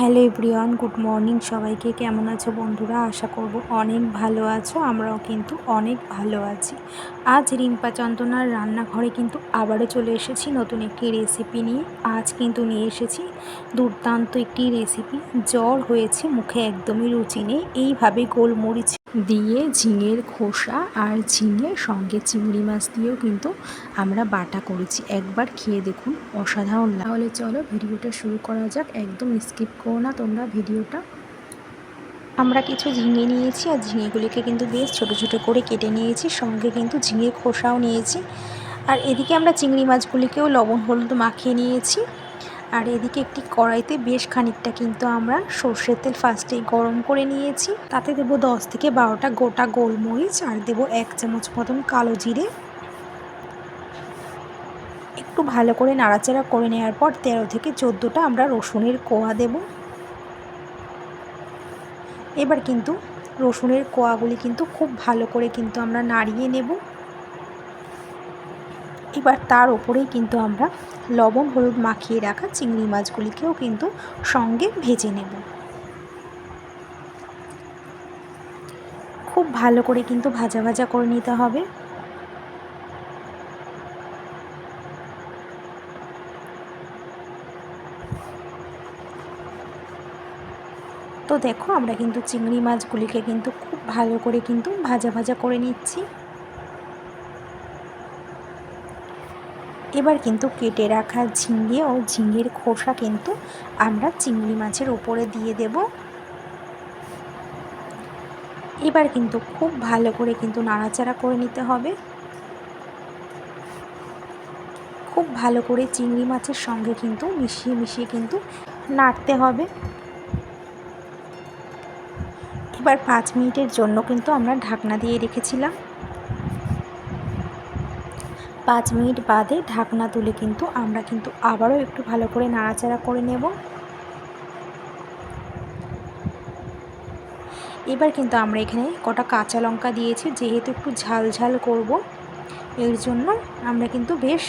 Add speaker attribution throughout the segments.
Speaker 1: Hello everyone, good morning. সবাইকে কেমন আছো বন্ধুরা? আশা করব অনেক ভালো আছো। আমরাও কিন্তু অনেক ভালো আছি। আজ রিম্পা চন্দনার রান্নাঘরে কিন্তু আবারও চলে এসেছি নতুন একটি রেসিপি নিয়ে। আজ কিন্তু নিয়ে এসেছি দুর্দান্ত একটি রেসিপি জ্বর হয়েছে, মুখে একদমই রুচি নেই। এইভাবে গোলমরিচ দিয়ে ঝিঙের খোসা আর ঝিঙে সঙ্গে চিংড়ি মাছ দিয়েও কিন্তু আমরা বাটা করেছি। একবার খেয়ে দেখুন, অসাধারণ তাহলে চলো ভিডিওটা শুরু করা যাক। একদম স্কিপ করো না তোমরা ভিডিওটা। আমরা কিছু ঝিঙে নিয়েছি আর ঝিঙেগুলিকে কিন্তু বেশ ছোট ছোট করে কেটে নিয়েছি, সঙ্গে কিন্তু ঝিঙের খোসাও নিয়েছি। আর এদিকে আমরা চিংড়ি মাছগুলিকেও লবণ হলুদ মাখিয়ে নিয়েছি। আর এদিকে একটি কড়াইতে বেশ খানিকটা কিন্তু আমরা সর্ষের তেল ফার্স্টেই গরম করে নিয়েছি। তাতে দেবো দশ থেকে বারোটা গোটা গোলমরিচ আর দেবো এক চামচ মতন কালো জিরে। একটু ভালো করে নাড়াচাড়া করে নেওয়ার পর তেরো থেকে চোদ্দোটা আমরা রসুনের কোয়া দেব। এবার কিন্তু রসুনের কোয়াগুলি কিন্তু খুব ভালো করে কিন্তু আমরা নাড়িয়ে নেব। এবার তার ওপরেই কিন্তু আমরা লবণ, হলুদ মাখিয়ে রাখা চিংড়ি মাছগুলিকেও কিন্তু সঙ্গে ভেজে নেব। খুব ভালো করে কিন্তু ভাজা ভাজা করে নিতে হবে। তো দেখো আমরা কিন্তু চিংড়ি মাছগুলিকে কিন্তু খুব ভালো করে কিন্তু ভাজা ভাজা করে নিচ্ছি। এবার কিন্তু কেটে রাখা ঝিঙে ও ঝিঙের খোসা কিন্তু আমরা চিংড়ি মাছের ওপরে দিয়ে দেব। এবার কিন্তু খুব ভালো করে কিন্তু নাড়াচাড়া করে নিতে হবে। খুব ভালো করে চিংড়ি মাছের সঙ্গে কিন্তু মিশিয়ে মিশিয়ে কিন্তু নাড়তে হবে। এবার পাঁচ মিনিটের জন্য কিন্তু আমরা ঢাকনা দিয়ে রেখেছিলাম। পাঁচ মিনিট বাদে ঢাকনা তুলে কিন্তু আমরা কিন্তু আবারও একটু ভালো করে নাড়াচাড়া করে নেব। এবার কিন্তু আমরা এখানে কটা কাঁচা লঙ্কা দিয়েছি, যেহেতু একটু ঝাল ঝাল করব, এর জন্য আমরা কিন্তু বেশ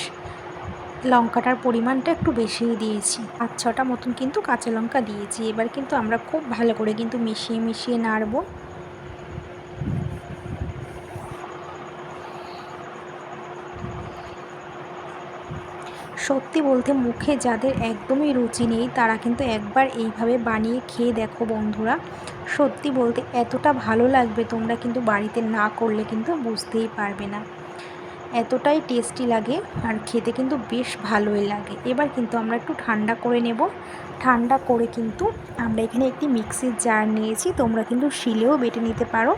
Speaker 1: লঙ্কাটার পরিমাণটা একটু বেশিই দিয়েছি। পাঁচ ছটা মতন কিন্তু কাঁচা লঙ্কা দিয়েছি। এবার কিন্তু আমরা খুব ভালো করে কিন্তু মিশিয়ে মিশিয়ে নাড়বো। সত্যি বলতে মুখে যাদের একদমই রুচি নেই, তারা কিন্তু একবার এইভাবে বানিয়ে খেয়ে দেখো বন্ধুরা। সত্যি বলতে এতটা ভালো লাগবে তোমরা কিন্তু বাড়িতে না করলে কিন্তু বুঝতেই পারবে না। এতটাই টেস্টি লাগে আর খেতে কিন্তু বেশ ভালোই লাগে। এবার কিন্তু আমরা একটু ঠান্ডা করে নেব। ঠান্ডা করে কিন্তু আমরা এখানে একটি মিক্সির জার নিয়েছি, তোমরা কিন্তু শিলেও বেটে নিতে পারো।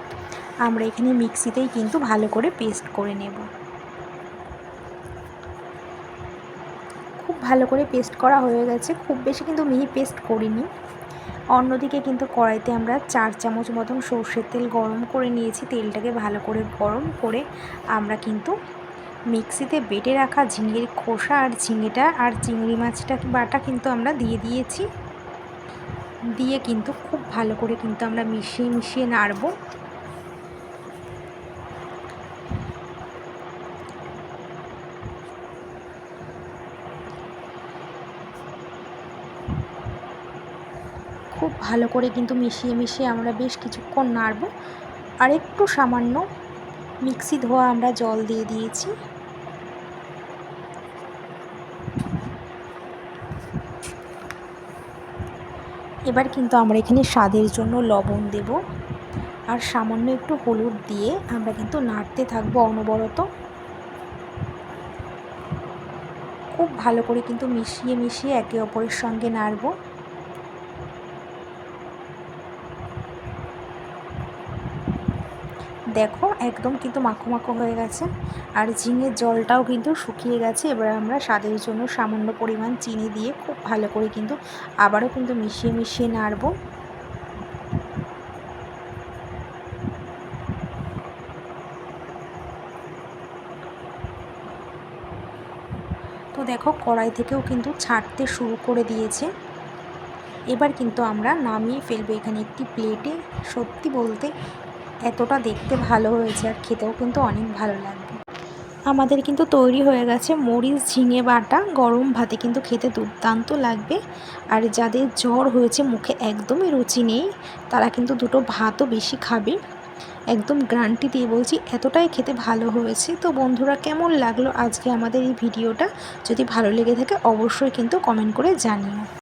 Speaker 1: আমরা এখানে মিক্সিতেই কিন্তু ভালো করে পেস্ট করে নেব। ভালো করে পেস্ট করা হয়ে গেছে। খুব বেশি কিন্তু মিহি পেস্ট করিনি। অন্যদিকে কিন্তু কড়াইতে আমরা চার চামচ মতন সর্ষের তেল গরম করে নিয়েছি। তেলটাকে ভালো করে গরম করে আমরা কিন্তু মিক্সিতে বেটে রাখা ঝিঙের খোসা আর ঝিঙেটা আর চিংড়ি মাছটা বাটা কিন্তু আমরা দিয়ে দিয়েছি। দিয়ে কিন্তু খুব ভালো করে কিন্তু আমরা মিশিয়ে মিশিয়ে নাড়বো। খুব ভালো করে কিন্তু মিশিয়ে মিশিয়ে আমরা বেশ কিছুক্ষণ নাড়ব। আর একটু সামান্য মিক্সি ধোয়া আমরা জল দিয়ে দিয়েছি। এবার কিন্তু আমরা এখানে স্বাদের জন্য লবণ দেব। আর সামান্য একটু হলুদ দিয়ে আমরা কিন্তু নাড়তে থাকব অনবরত। খুব ভালো করে কিন্তু মিশিয়ে মিশিয়ে একে অপরের সঙ্গে নাড়বো। দেখো, একদম কিন্তু মাখো মাখো হয়ে গেছে। আর ঝিঙের জলটাও কিন্তু শুকিয়ে গেছে। এবার আমরা স্বাদের জন্য সামান্য পরিমাণ চিনি দিয়ে খুব ভালো করে কিন্তু আবারও কিন্তু মিশিয়ে মিশিয়ে নাড়বো। তো দেখো, কড়াই থেকেও কিন্তু ছাড়তে শুরু করে দিয়েছে। এবার কিন্তু আমরা নামিয়ে ফেলব এখানে একটি প্লেটে। সত্যি বলতে এতটা দেখতে ভালো হয়েছে আর খেতেও কিন্তু অনেক ভালো লাগবে। আমাদের কিন্তু তৈরি হয়ে গেছে মরিচ, ঝিঙে বাটা, গরম ভাতে কিন্তু খেতে দুর্দান্ত লাগবে। আর যাদের জ্বর হয়েছে, মুখে একদমই রুচি নেই, তারা কিন্তু দুটো ভাতও বেশি খাবে। একদম গ্রান্টি দিয়ে বলছি, এতটাই খেতে ভালো হয়েছে। তো বন্ধুরা, কেমন লাগল আজকে আমাদের এই ভিডিওটা? যদি ভালো লেগে থাকে, অবশ্যই কিন্তু কমেন্ট করে জানিও।